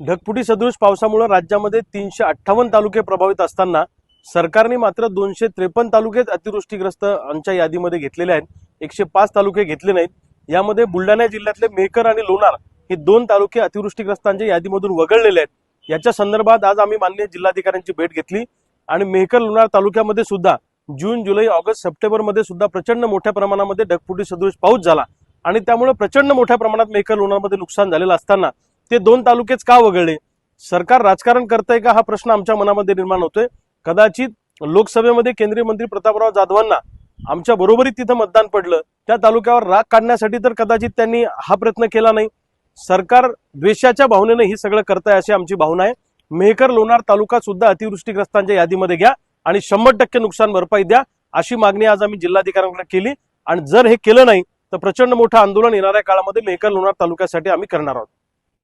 ढगफुटी सदृश पावसामुळे राज्यामध्ये तीनशे अठ्ठावन्न तालुके प्रभावित असताना सरकारने मात्र दोनशे त्रेपन्न तालुकेच अतिवृष्टीग्रस्तांच्या यादीमध्ये घेतलेले आहेत. एकशे पाच तालुके घेतले नाहीत. यामध्ये बुलढाणा जिल्ह्यातले मेहकर आणि लोणार हे दोन तालुके अतिवृष्टीग्रस्तांच्या यादीमधून वगळलेले आहेत. याच्या संदर्भात आज आम्ही माननीय जिल्हाधिकाऱ्यांची भेट घेतली आणि मेहकर लोणार तालुक्यामध्ये सुद्धा जून जुलै ऑगस्ट सप्टेंबरमध्ये सुद्धा प्रचंड मोठ्या प्रमाणामध्ये ढगफुटी सदृश पाऊस झाला. आणि त्यामुळे प्रचंड मोठ्या प्रमाणात मेहकर लोणारमध्ये नुकसान झालेलं असताना ते दोन तालुकेच का वगळले? सरकार राजकारण करतंय का? हा प्रश्न आमच्या मनामध्ये निर्माण होतोय. कदाचित लोकसभेमध्ये केंद्रीय मंत्री प्रतापराव जाधवांना आमच्या बरोबरी तिथं मतदान पडलं. त्या तालुक्यावर राग काढण्यासाठी तर कदाचित त्यांनी हा प्रयत्न केला नाही. सरकार द्वेषाच्या भावनेनं ही सगळं करताय अशी आमची भावना आहे. मेहकर लोणार तालुका सुद्धा अतिवृष्टीग्रस्तांच्या यादीमध्ये घ्या आणि शंभर टक्के नुकसान भरपाई द्या अशी मागणी आज आम्ही जिल्हाधिकाऱ्यांकडे केली. आणि जर हे केलं नाही तर प्रचंड मोठं आंदोलन येणाऱ्या काळामध्ये मेहकर लोणार तालुक्यासाठी आम्ही करणार आहोत.